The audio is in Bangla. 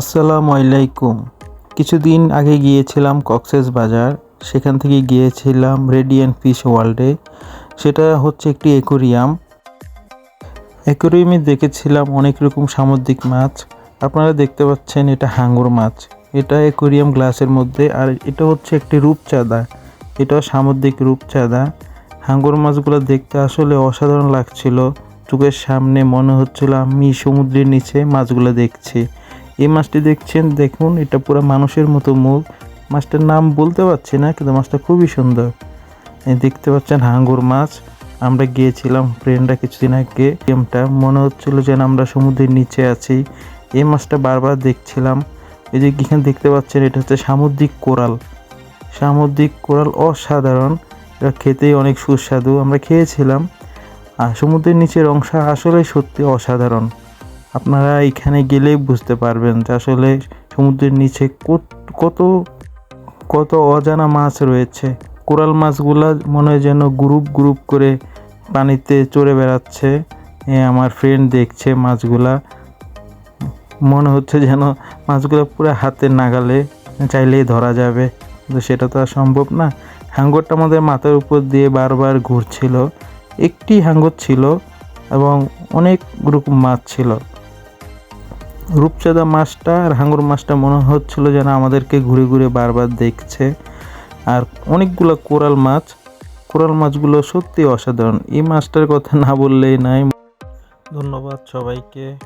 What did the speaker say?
আসসালামু আলাইকুম। কিছুদিন আগে গিয়েছিলাম কক্সেস বাজার। সেখান থেকে গিয়েছিলাম রেডিয়েন্ট ফিশ ওয়ার্ল্ডে। সেটা হচ্ছে একটি অ্যাকোরিয়াম অ্যাকোরিয়ামে দেখেছিলাম অনেক রকম সামুদ্রিক মাছ। আপনারা দেখতে পাচ্ছেন এটা হাঙ্গর মাছ। এটা অ্যাকোরিয়াম গ্লাসের মধ্যে আর এটা হচ্ছে একটি রূপচাঁদা। এটা সামুদ্রিক রূপচাঁদা। হাঙ্গর মাছগুলো দেখতে আসলে অসাধারণ লাগছিল। চোখের সামনে মনে হচ্ছিল আমি সমুদ্রের নিচে মাছগুলো দেখছি। এই মাছটি দেখছেন, দেখুন, এটা পুরো মানুষের মতো মুখ। মাছটার নাম বলতে পারছি না, কিন্তু মাছটা খুবই সুন্দর। এই দেখতে পাচ্ছেন হাঙ্গুর মাছ। আমরা গিয়েছিলাম ফ্রেন্ডরা কিছুদিন আগে গেমটা মনে হচ্ছিল যেন আমরা সমুদ্রের নিচে আছি। এই মাছটা বারবার দেখছিলাম। এই যে এখানে দেখতে পাচ্ছেন, এটা হচ্ছে সামুদ্রিক কোরাল। সামুদ্রিক কোরাল অসাধারণ। এটা খেতেই অনেক সুস্বাদু। আমরা খেয়েছিলাম। আর সমুদ্রের নিচের অংশ আসলে সত্যি অসাধারণ। আপনারা এখানে গেলেই বুঝতে পারবেন যে আসলে সমুদ্রের নিচে কত- কত অজানা মাছ রয়েছে। কোরাল মাছগুলা মনে হয় যেন গ্রুপ গ্রুপ করে পানিতে চড়ে বেড়াচ্ছে। আমার ফ্রেন্ড দেখছে মাছগুলা। মনে হচ্ছে যেন মাছগুলো পুরো হাতে নাগালে চাইলেই ধরা যাবে। কিন্তু সেটা তো আর সম্ভব না। হাঙ্গরটা আমাদের মাথার উপর দিয়ে বারবার ঘুরছিল। একটি হাঙ্গর ছিল এবং অনেক রকম মাছ ছিল। রূপচাঁদা মাছটা আর হাঙ্গর মাছটা মনে হচ্ছিল যেন আমাদেরকে ঘুরে ঘুরে বারবার দেখছে। আর অনেকগুলো কোরাল মাছ, কোরাল মাছগুলো সত্যি অসাধারণ। এই মাছটার কথা না বললেই নাই। ধন্যবাদ সবাইকে।